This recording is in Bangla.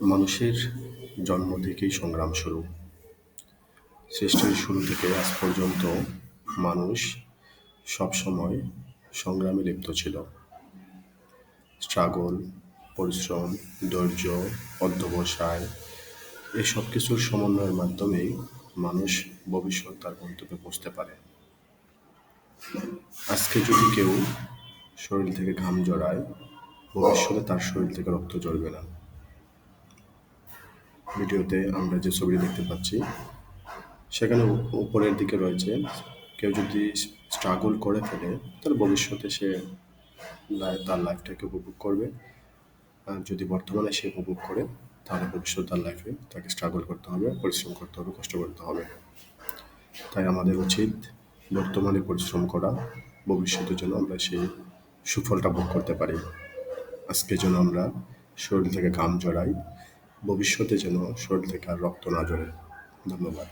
মানুষের জন্ম থেকেই সংগ্রাম শুরু। সৃষ্টির শুরু থেকে আজ পর্যন্ত মানুষ সবসময় সংগ্রামে লিপ্ত ছিল। স্ট্রাগল, পরিশ্রম, ধৈর্য, অধ্যবসায় এই সব কিছুর সমন্বয়ের মাধ্যমেই মানুষ ভবিষ্যৎ তার গন্তব্যে পৌঁছতে পারে। আজকে যদি কেউ শরীর থেকে ঘাম জড়ায়, ভবিষ্যতে তার শরীর থেকে রক্ত ঝরবে না। ভিডিওতে আমরা যে ছবিটি দেখতে পাচ্ছি, সেখানে উপরের দিকে রয়েছে কেউ যদি স্ট্রাগল করে ফেলে তাহলে ভবিষ্যতে সে তার লাইফটাকে উপভোগ করবে। আর যদি বর্তমানে সে উপভোগ করে, তাহলে ভবিষ্যৎ তার লাইফে তাকে স্ট্রাগল করতে হবে, পরিশ্রম করতে হবে, কষ্ট করতে হবে। তাই আমাদের উচিত বর্তমানে পরিশ্রম করা ভবিষ্যতের জন্য আমরা সেই সুফলটা ভোগ করতে পারি। আজকে যেন আমরা শরীর থেকে ঘাম জড়াই ভবিষ্যতে যেন শরীর থেকে আর রক্ত না জড়ে ধন্যবাদ।